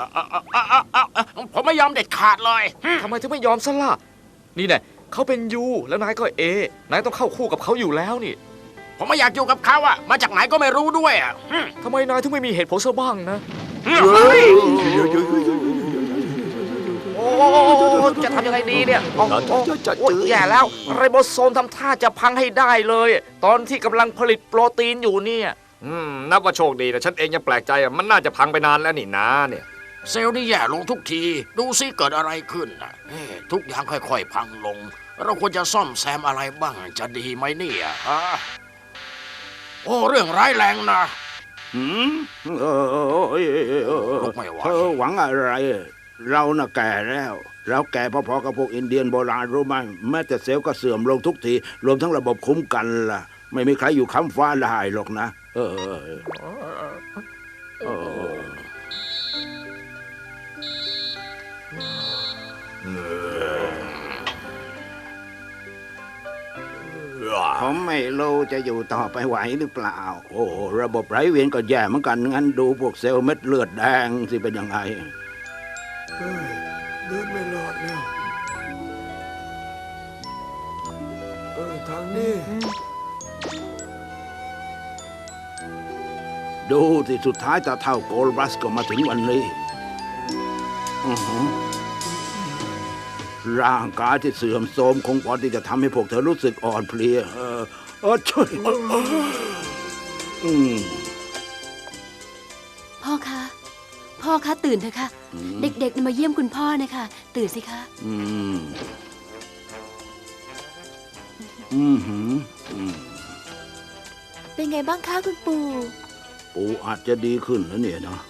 อะอะอะอะอะอะอะผมไม่ยอมเด็ดขาดเลยหึทำไมถึงไม่ยอมซะล่ะ นี่แน่เขาเป็นยูแล้วนายก็เอนายต้องเข้าคู่กับเขาอยู่แล้วนี่ผมไม่อยากอยู่กับเขาอะมาจากไหนก็ไม่รู้ด้วยอะหึทำไมนายถึงไม่มีเหตุผลซะบ้างนะหึเฮ้ยโอ้จะทำยังไงดีเนี่ยโอ้โอ้โอ้แย่แล้วไรโบโซมทำท่าจะพังให้ได้เลย ตอนที่กำลังผลิตโปรตีนอยู่เนี่ย อืมนับว่าโชคดีนะฉันเองยังแปลกใจอะมันน่าจะพังไปนานแล้วนี่นะเนี่ย เซลล์นี่แย่ลงทุกที ดูซิเกิดอะไรขึ้นน่ะเอ๊ะทุกอย่างค่อยๆ พังลง เราควรจะซ่อมแซมอะไรบ้างจะดีไหมเนี่ยฮะโอ้เรื่องร้ายแรงนะหืมเออเออเออเออเออลุกไม่ไหวเธอหวังอะไร เราน่ะแก่แล้ว เราแก่พอๆกับพวกอินเดียนโบราณรู้ไหมแม้แต่เซลล์ก็เสื่อมลงทุกที รวมทั้งระบบคุ้มกันล่ะ ไม่มีใครอยู่ค้ำฟ้าได้หรอกนะ เออเออ ผมไม่รู้จะอยู่ต่อไปไหวหรือเปล่า โอ้ระบบไหลเวียนก็แย่เหมือนกันงั้นดูพวกเซลล์เม็ดเลือดแดงสิเป็นยังไงเดินไม่รอดแล้วเออทางนี้ ดูที่สุดท้ายตาเท่าโกลบัสก็มาถึงวันนี้อื้อหือ ร่างกายที่เสื่อมโทรมคงพอที่จะทำให้พวกเธอรู้สึกอ่อนเพลีย เออเออช่วยเออเอออืม พ่อคะ พ่อคะตื่นเถอะค่ะเด็กๆมาเยี่ยมคุณพ่อนะคะ ตื่นสิคะ อืม อืมหืมอืมเป็นไงบ้างคะคุณปู่ ปู่อาจจะดีขึ้นนะเนี่ยเนาะ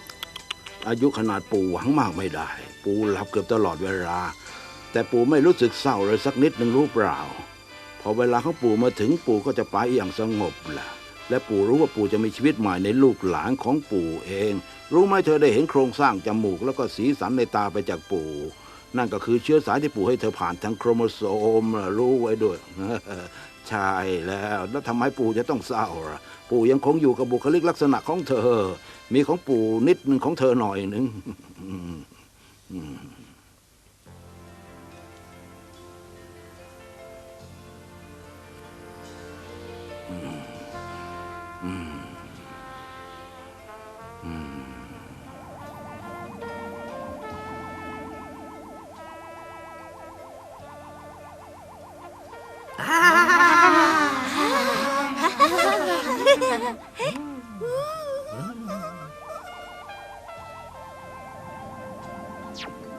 อายุขนาดปู่หวังมากไม่ได้ ปู่หลับเกือบตลอดเวลา แต่ปู่ไม่รู้สึกเศร้าเลยสักนิดหนึ่งรู้เปล่า พอเวลาของปู่มาถึงปู่ก็จะไปอย่างสงบแหละและปู่รู้ว่าปู่จะมีชีวิตใหม่ในลูกหลานของปู่เอง รู้ไหมเธอได้เห็นโครงสร้างจมูกแล้วก็สีสันในตาไปจากปู่ นั่นก็คือเชื้อสายที่ปู่ให้เธอผ่านทางโครโมโซมล่ะรู้ไว้ด้วยใช่แล้ว แล้วทำไมปู่จะต้องเศร้าล่ะปู่ยังคงอยู่กับบุคลิกลักษณะของเธอ มีของปู่นิดหนึ่งของเธอหน่อยหนึ่ง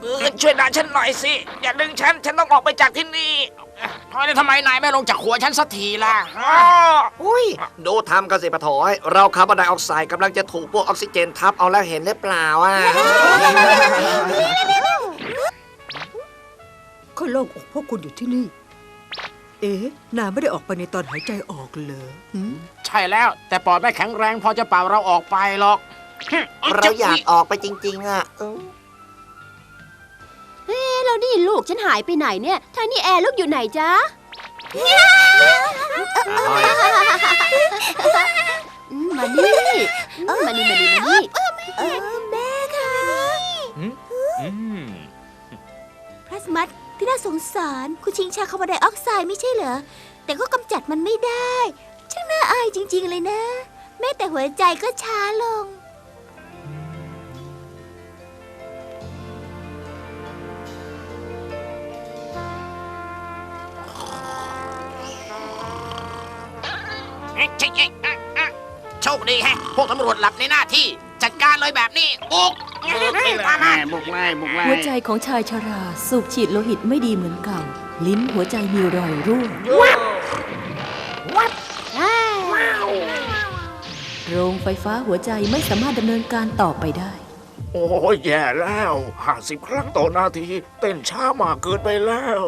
เออช่วยด่าฉันหน่อยสิ อย่าดึงฉัน ฉันต้องออกไปจากที่นี่ทำไมทำไมนายไม่ลงจากหัวฉันสักทีล่ะฮะอ้ออุ้ยดูทำกันสิปะโถอย เราคาร์บอนไดออกไซด์กำลังจะถูกพวกออกซิเจนทับเอาแล้วเห็นหรือเปล่าอะ ก็โล่งอกพวกคุณอยู่ที่นี่ เอ๊ะนายไม่ได้ออกไปในตอนหายใจออกเลยหืมใช่แล้ว แต่ปอดไม่แข็งแรงพอจะเป่าเราออกไปหรอกหึเราอยากออกไปจริง ๆ อะเออ เอ๊ะแล้วนี่ลูกฉันหายไปไหนเนี่ยทางนี่แอร์ลูกอยู่ไหนจ๊ะอืมมานี่อืมมานี่มานี่มานี่เออแม่ค่ะอืมพลาสมัสที่น่าสงสารคุณชิงชาคาร์บอนไดออกไซด์ไม่ใช่เหรอ แต่ก็กำจัดมันไม่ได้ ช่างน่าอายจริง ๆ เลยนะ แม้แต่หัวใจก็ช้าลง เอ๊ะเอ๊ะอ๊ะเอ๊ะเอ๊ะโชคดีแฮะ พวกตำรวจหลับในหน้าที่ จัดการเลยแบบนี้บุกตามมา บุกไล่บุกไล่หัวใจของชายชราสูบฉีดโลหิตไม่ดีเหมือนเก่า ลิ้นหัวใจมีรอยรั่วโรงไฟฟ้าหัวใจไม่สามารถดำเนินการต่อไปได้ โอ้ยแย่แล้วห้าสิบครั้งต่อนาที เต้นช้ามากเกินไปแล้ว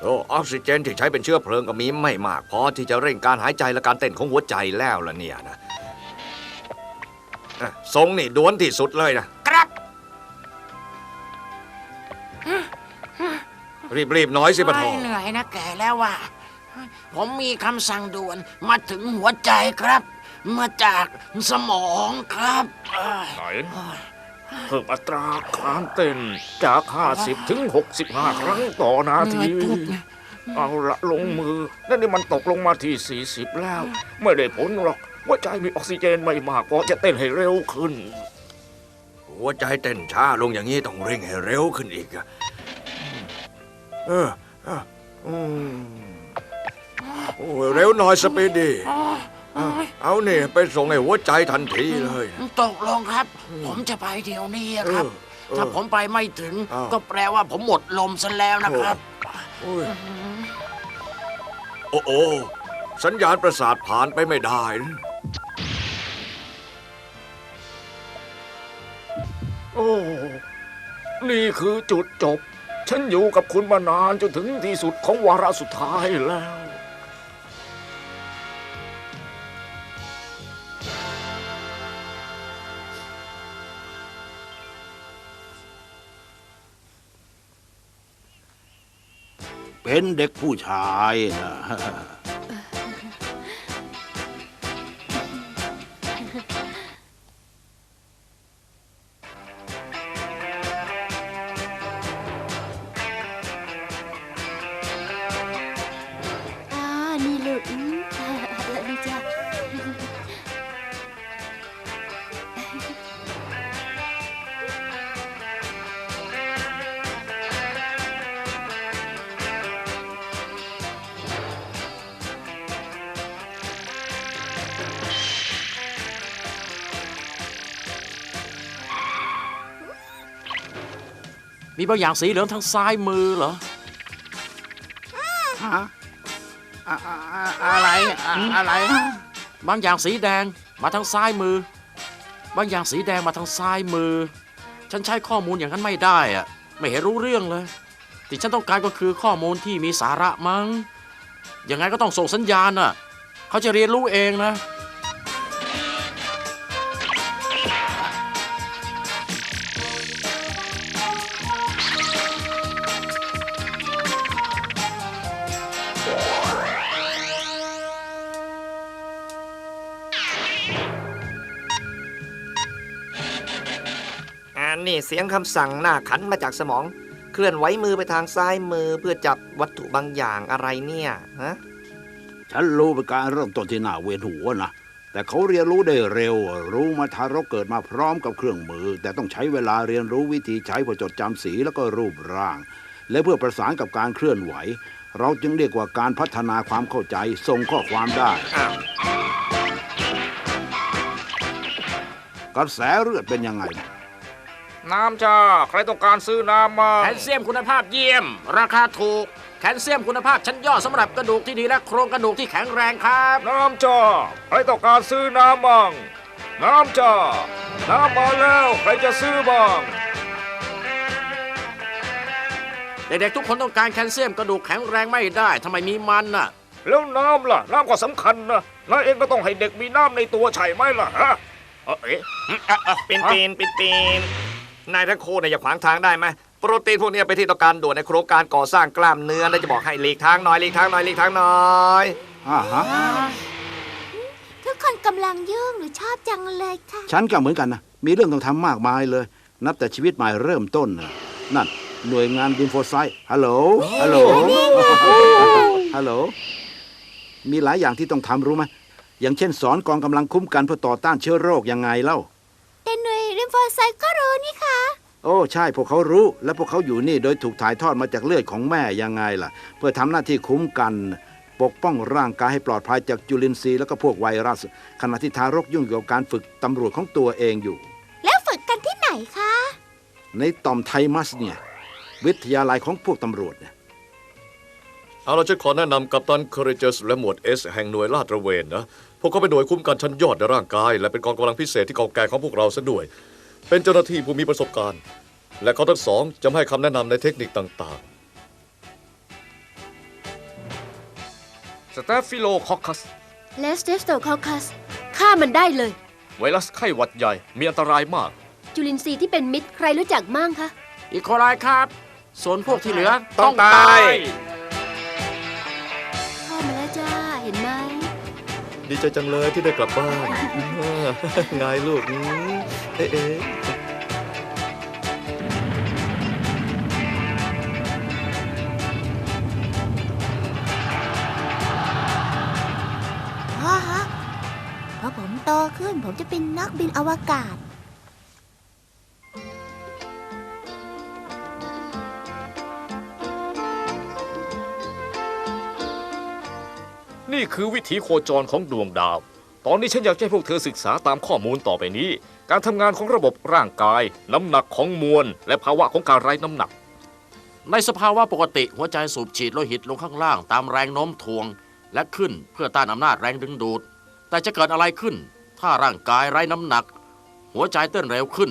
โอ้ออกซิเจนที่ใช้เป็นเชื้อเพลิงก็มีไม่มากพอที่จะเร่งการหายใจและการเต้นของหัวใจแล้วล่ะเนี่ยนะอะทรงนี่ด้วนที่สุดเลยนะ ครับ รีบๆน้อยสิปะทอไม่เหนื่อยนะแก่แล้วว่ะผมมีคำสั่งด่วนมาถึงหัวใจครับ มาจากสมองครับเอ้ยไหน เพิ่มอัตราการเต้นจาก 50 ถึง 65 ครั้งต่อนาทีเอาละลงมือ นั่นนี่มันตกลงมาที่ 40 แล้ว ไม่ได้ผลหรอกหัวใจมีออกซิเจนไม่มากพอจะเต้นให้เร็วขึ้น หัวใจเต้นช้าลงอย่างนี้ต้องเร่งให้เร็วขึ้นอีกอะเออเอออืมโอ้ยเร็วหน่อยสปีดดีเอาเอาเนี่ยไปส่งให้หัวใจทันทีเลยตกลงครับ ผมจะไปเดี๋ยวนี้ครับ เออเออถ้าผมไปไม่ถึง อ้าว ก็แปลว่าผมหมดลมซะแล้วนะครับ โอ้ยโอ้โอสัญญาณประสาทผ่านไปไม่ได้นะโอ้ นี่คือจุดจบ ฉันอยู่กับคุณมานานจนถึงที่สุดของวาระสุดท้ายแล้ว เป็นเด็กผู้ชายนะ มีบางอย่างสีเหลืองทางซ้ายมือเหรอ ฮะอะอะอะอะไรอะอะไรบางอย่างสีแดงมาทางซ้ายมือ บางอย่างสีแดงมาทางซ้ายมือ ฉันใช้ข้อมูลอย่างนั้นไม่ได้อะไม่เห็นรู้เรื่องเลยที่ฉันต้องการก็คือข้อมูลที่มีสาระมั้งยังไงก็ต้องส่งสัญญาณน่ะเขาจะเรียนรู้เองนะ เสียงคำสั่งหน้าขันมาจากสมอง เคลื่อนไหวมือไปทางซ้ายมือเพื่อจับวัตถุบางอย่างอะไรเนี่ยฮะฉันรู้เป็นการเริ่มต้นที่น่าเวียนหัวนะแต่เขาเรียนรู้ได้เร็ว รู้มาทารกเกิดมาพร้อมกับเครื่องมือ แต่ต้องใช้เวลาเรียนรู้วิธีใช้เพื่อจดจำสีแล้วก็รูปร่าง และเพื่อประสานกับการเคลื่อนไหว เราจึงเรียกว่าการพัฒนาความเข้าใจส่งข้อความได้อ้าวกระแสเลือดเป็นยังไง น้ำจ้า ใครต้องการซื้อน้ำมาแคลเซียมคุณภาพเยี่ยม ราคาถูก แคลเซียมคุณภาพชั้นยอดสำหรับกระดูกที่ดีและโครงกระดูกที่แข็งแรงครับ น้ำจ้า ใครต้องการซื้อน้ำบ้างน้ำจ้า น้ำมาแล้ว ใครจะซื้อบ้างเด็กๆทุกคนต้องการแคลเซียมกระดูกแข็งแรงไม่ได้ทำไมมีมันน่ะ แล้วน้ำล่ะ น้ำก็สำคัญนะนายเองก็ต้องให้เด็กมีน้ำในตัวใช่ไหมล่ะฮะเอ๊ะปีนปีนปีนปีน นายทั้งคู่เนี่ยอย่าขวางทางได้ไหมโปรตีนพวกเนี้ยไปนที่ต้องการด่วนในโครงการก่อสร้างกล้ามเนื้อแล้วจะบอกให้หลีกทางหน่อยหลีกทางหน่อยหลีกทางหน่อยอ่าฮะทุกคนกำลังยุ่งหรือชอบจังเลยค่ะ ฉันก็เหมือนกันนะ มีเรื่องต้องทำมากมายเลย นับแต่ชีวิตใหม่เริ่มต้นน่ะนั่น หน่วยงานดินโฟไซฮัลโหลฮัลโหลฮัลโหลมีหลายอย่างที่ต้องทำรู้ไหมอย่างเช่นสอนกองกำลังคุ้มกันเพื่อต่อต้านเชื้อโรคยังไงเล่าแต่ หน่วยริมโฟไซต์ก็รู้นี่ค่ะโอ้ใช่พวกเขารู้ และพวกเขาอยู่นี่โดยถูกถ่ายทอดมาจากเลือดของแม่ยังไงล่ะ เพื่อทำหน้าที่คุ้มกัน ปกป้องร่างกายให้ปลอดภัยจากจุลินทรีย์แล้วก็พวกไวรัส ขณะที่ทารกยุ่งเกี่ยวกับการฝึกตำรวจของตัวเองอยู่ แล้วฝึกกันที่ไหนคะ ในต่อมไทมัสเนี่ย วิทยาลัยของพวกตำรวจเนี่ย เอาเราจะขอแนะนำกัปตันเคอร์เจสและหมวดเอสแห่งหน่วยลาดตระเวนนะ พวกเขาเป็นหน่วยคุ้มกันชั้นยอดในร่างกาย และเป็นกองกำลังพิเศษที่เก่าแก่ของพวกเราซะด้วย เป็นเจ้าหน้าที่ผู้มีประสบการณ์ และเขาทั้งสองจะมาให้คำแนะนำในเทคนิคต่างสเตฟฟิโลคอคัสเลสเตฟโตคอคัสฆ่ามันได้เลย ไวรัสไข้หวัดใหญ่มีอันตรายมาก จุลินทรีย์ที่เป็นมิตรใครรู้จักมั่งคะ อีโคไลครับ ส่วนพวกที่เหลือต้องตาย ดีใจจังเลยที่ได้กลับบ้านไงลูกอืมเอ๊ะเอ๊ะพ่อฮะพอผมโตขึ้นผมจะเป็นนักบินอวกาศ นี่คือวิถีโคจรของดวงดาว ตอนนี้ฉันอยากให้พวกเธอศึกษาตามข้อมูลต่อไปนี้ การทำงานของระบบร่างกาย น้ำหนักของมวล และภาวะของการไร้น้ำหนัก ในสภาวะปกติหัวใจสูบฉีดโลหิตลงข้างล่างตามแรงโน้มถ่วง และขึ้นเพื่อต้านอำนาจแรงดึงดูด แต่จะเกิดอะไรขึ้น ถ้าร่างกายไร้น้ำหนัก หัวใจเต้นเร็วขึ้น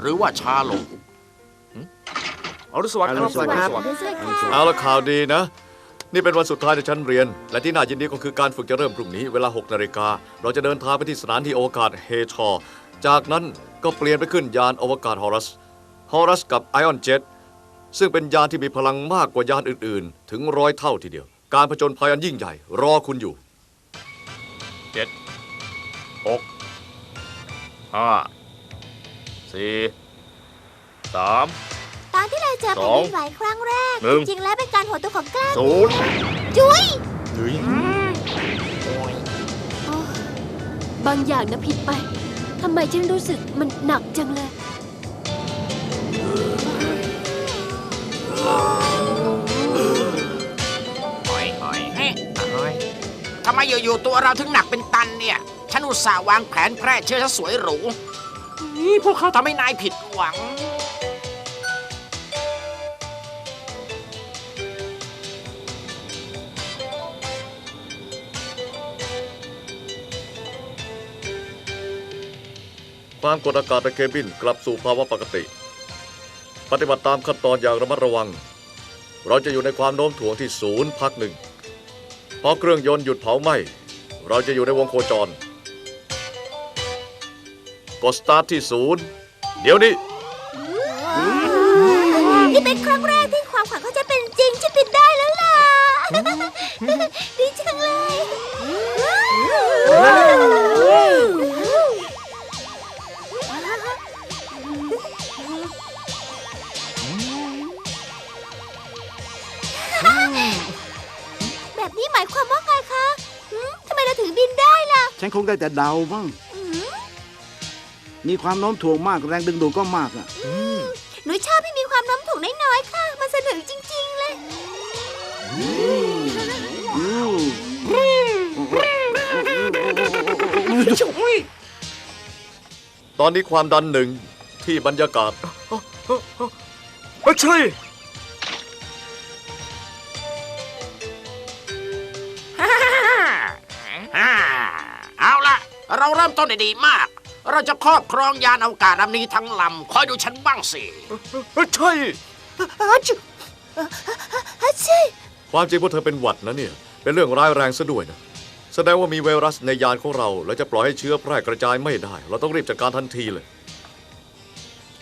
หรือว่าช้าลงอรุณสวัสดิ์ครับอรุณสวัสดิ์ครับอรุณสวัสดิ์เอาละข่าวดีนะ นี่เป็นวันสุดท้ายในชั้นเรียน และที่น่ายินดีก็คือการฝึกจะเริ่มพรุ่งนี้เวลา6นาฬิกาเราจะเดินทางไปที่สถานที่อวกาศเฮชอจากนั้นก็เปลี่ยนไปขึ้นยานอวกาศฮอรัสฮอรัสกับไอออนเจ็ตซึ่งเป็นยานที่มีพลังมากกว่ายานอื่นๆ ถึงร้อยเท่าทีเดียว การผจญภัยอันยิ่งใหญ่รอคุณอยู่เจ็ดหกห้าสี่สาม เราเจอสแผ่นองดินไหวครั้งแรก หนึ่ง จริงๆแล้วเป็นการหัวตัวของกล้ามศูนย์จุ้ยบางอย่างนะผิดไปทำไมฉันรู้สึกมันหนักจังเลยทำไมอยู่ๆตัวเราถึงหนักเป็นตันเนี่ย ฉันอุตส่าห์วางแผนแพร่เชื้อซะสวยหรูนี่พวกเขาทำให้นายผิดหวัง ความกดอากาศในเคบินกลับสู่ภาวะปกติ ปฏิบัติตามขั้นตอนอย่างระมัดระวัง เราจะอยู่ในความโน้มถ่วงที่ศูนย์พักหนึ่งพอเครื่องยนต์หยุดเผาไหม้เราจะอยู่ในวงโคจร กดสตาร์ทที่ศูนย์เดี๋ยวนี้นี่เป็นครั้งแรกที่ความฝันเขาจะเป็นจริงฉันบินได้แล้วล่ะ ได้แต่เดาบ้างมีความโน้มถ่วงมากแรงดึงดูดก็มากอะหนูชอบที่มีความโน้มถ่วงน้อยๆค่ะ มันสนุกจริง ๆ เลยอืมตอนนี้ความดันหนึ่งที่บรรยากาศเฮ้ย เราเริ่มต้นได้ดีมาก เราจะครอบครองยานอวกาศลำนี้ทั้งลำคอยดูฉันบ้างสิเฮ้ยใช่ฮัชชิความจริงพวกเธอเป็นหวัดนะเนี่ย เป็นเรื่องร้ายแรงซะด้วยนะ แสดงว่ามีไวรัสในยานของเรา และจะปล่อยให้เชื้อแพร่กระจายไม่ได้ เราต้องรีบจัดการทันทีเลย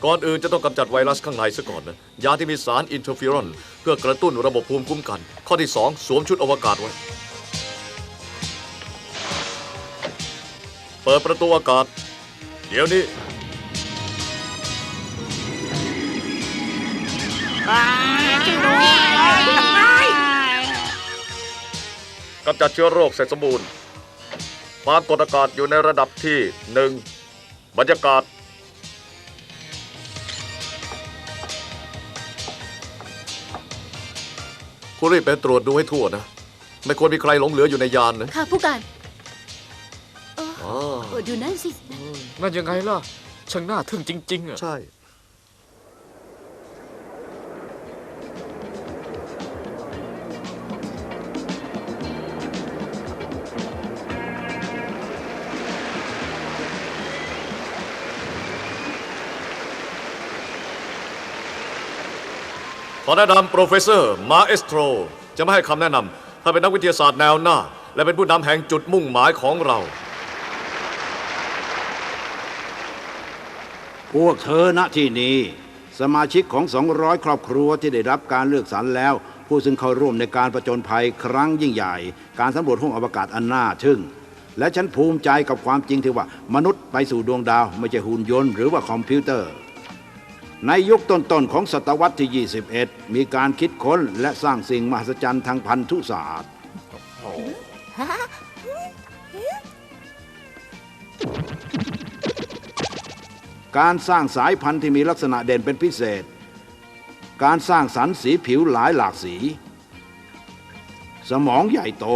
ก่อนอื่นจะต้องกำจัดไวรัสข้างในซะก่อนนะ ยาที่มีสารอินเทอร์ฟิรอน เพื่อกระตุ้นระบบภูมิคุ้มกัน ข้อที่ 2 สวมชุดอวกาศไว้ ปิดประตูอากาศ เดี๋ยวนี้กำจัดเชื้อโรคเสร็จสมบูรณ์ความกดอากาศอยู่ในระดับที่หนึ่งบรรยากาศ คุณรีบไปตรวจดูให้ทั่วนะ ไม่ควรมีใครหลงเหลืออยู่ในยานนะ ค่ะผู้การ ดูนั่นสิ นั่นยังไงล่ะ ช่างน่าทึ่งจริง ๆ อะ ใช่ ขอแนะนำโปรเฟสเซอร์มาเอสโตรจะมาให้คำแนะนำถ้าเป็นนักวิทยาศาสตร์แนวหน้า และเป็นผู้นำแห่งจุดมุ่งหมายของเรา พวกเธอณที่นี้ สมาชิกของ 200 ครอบครัวที่ได้รับการเลือกสรรแล้ว ผู้ซึ่งเข้าร่วมในการประจนภัยครั้งยิ่งใหญ่ การสำรวจห้องอวกาศอันน่าทึ่ง และฉันภูมิใจกับความจริงที่ว่ามนุษย์ไปสู่ดวงดาว ไม่ใช่หุ่นยนต์หรือว่าคอมพิวเตอร์ ในยุคต้นๆของศตวรรษที่ 21 มีการคิดค้นและสร้างสิ่งมหัศจรรย์ทางพันธุศาสตร์ การสร้างสายพันธุ์ที่มีลักษณะเด่นเป็นพิเศษ การสร้างสรรค์สีผิวหลายหลากสี สมองใหญ่โต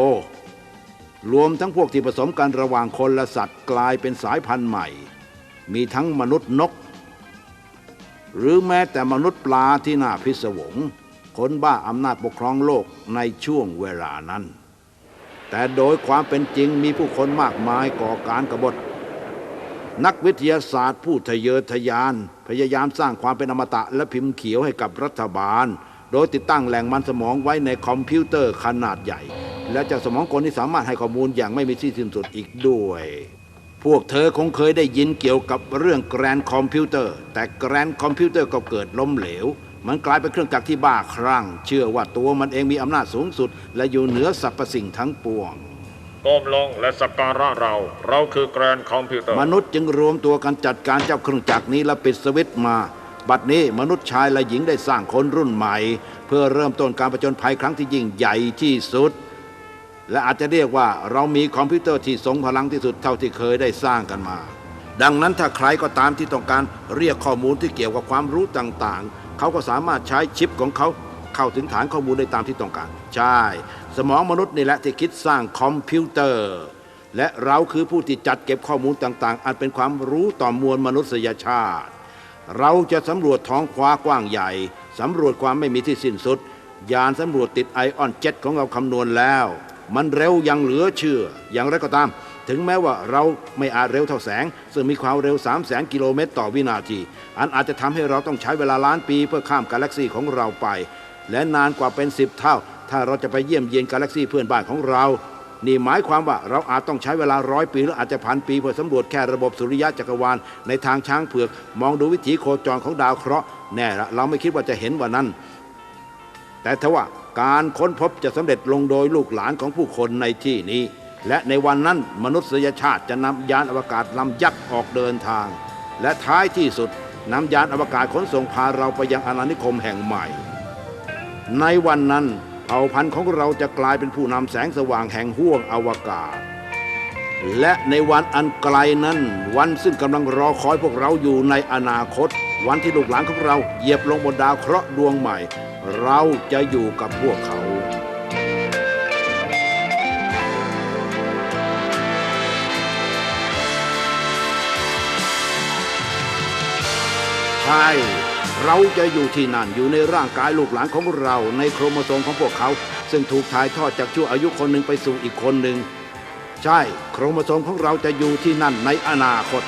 รวมทั้งพวกที่ผสมกันระหว่างคนและสัตว์กลายเป็นสายพันธุ์ใหม่ มีทั้งมนุษย์นก หรือแม้แต่มนุษย์ปลาที่น่าพิศวงคนบ้าอำนาจปกครองโลกในช่วงเวลานั้น แต่โดยความเป็นจริงมีผู้คนมากมายก่อการกบฏ นักวิทยาศาสตร์ผู้ทะเยอทะยาน พยายามสร้างความเป็นอมตะและพิมพ์เขียวให้กับรัฐบาล โดยติดตั้งแหล่งมันสมองไว้ในคอมพิวเตอร์ขนาดใหญ่ และจากสมองกลที่สามารถให้ข้อมูลอย่างไม่มีที่สิ้นสุดอีกด้วย พวกเธอคงเคยได้ยินเกี่ยวกับเรื่องแกรนคอมพิวเตอร์ แต่แกรนคอมพิวเตอร์ก็เกิดล้มเหลว มันกลายเป็นเครื่องจักรที่บ้าคลั่ง เชื่อว่าตัวมันเองมีอำนาจสูงสุด และอยู่เหนือสรรพสิ่งทั้งปวง ก้มลงและสักการะเรา เราคือแกรนคอมพิวเตอร์ มนุษย์จึงรวมตัวกันจัดการเจ้าเครื่องจักรนี้และปิดสวิตช์มา บัดนี้มนุษย์ชายและหญิงได้สร้างคนรุ่นใหม่ เพื่อเริ่มต้นการประจนภัยครั้งที่ยิ่งใหญ่ที่สุด และอาจจะเรียกว่าเรามีคอมพิวเตอร์ที่ทรงพลังที่สุดเท่าที่เคยได้สร้างกันมา ดังนั้นถ้าใครก็ตามที่ต้องการเรียกข้อมูลที่เกี่ยวกับความรู้ต่างๆ เขาก็สามารถใช้ชิปของเขาเข้าถึงฐานข้อมูลได้ตามที่ต้องการ ใช่ สมองมนุษย์นี่แหละที่คิดสร้างคอมพิวเตอร์ และเราคือผู้ที่จัดเก็บข้อมูลต่าง ๆ อันเป็นความรู้ต่อมวลมนุษยชาติ เราจะสำรวจท้องฟ้ากว้างใหญ่สำรวจความไม่มีที่สิ้นสุด ยานสำรวจติดไอออนเจ็ตของเราคำนวณแล้ว มันเร็วย่างเหลือเชื่อ อย่างไรก็ตาม ถึงแม้ว่าเราไม่อาจเร็วเท่าแสง ซึ่งมีความเร็ว 3 0 0แสนกิโลเมตรต่อวินาที อันอาจจะทำให้เราต้องใช้เวลาล้านปีเพื่อข้ามกาแล็กซีของเราไป และนานกว่าเป็น 10 เท่า ถ้าเราจะไปเยี่ยมเยียนกาแล็กซีเพื่อนบ้านของเรา นี่หมายความว่าเราอาจต้องใช้เวลาร้อยปีหรืออาจจะพันปีเพื่อสำรวจแค่ระบบสุริยะจักรวาลในทางช้างเผือก มองดูวิถีโคจรของดาวเคราะห์แน่ละเราไม่คิดว่าจะเห็นวันนั้น แต่ทว่าการค้นพบจะสำเร็จลงโดยลูกหลานของผู้คนในที่นี้ และในวันนั้นมนุษยชาติจะนำยานอวกาศลำยักษ์ออกเดินทาง และท้ายที่สุดนำยานอวกาศขนส่งพาเราไปยังอาณานิคมแห่งใหม่ ในวันนั้น ผ่าพันธุ์ของเราจะกลายเป็นผู้นำแสงสว่างแห่งห้วงอวกาศ และในวันอันไกลนั้น วันซึ่งกำลังรอคอยพวกเราอยู่ในอนาคต วันที่ลูกหลานของเราเหยียบลงบนดาวเคราะห์ดวงใหม่ เราจะอยู่กับพวกเขาใช่ เราจะอยู่ที่นั่นอยู่ในร่างกายลูกหลานของเราในโครโมโซมของพวกเขา ซึ่งถูกถ่ายทอดจากชั่วอายุคนหนึ่งไปสู่อีกคนหนึ่ง ใช่ โครโมโซมของเราจะอยู่ที่นั่นในอนาคต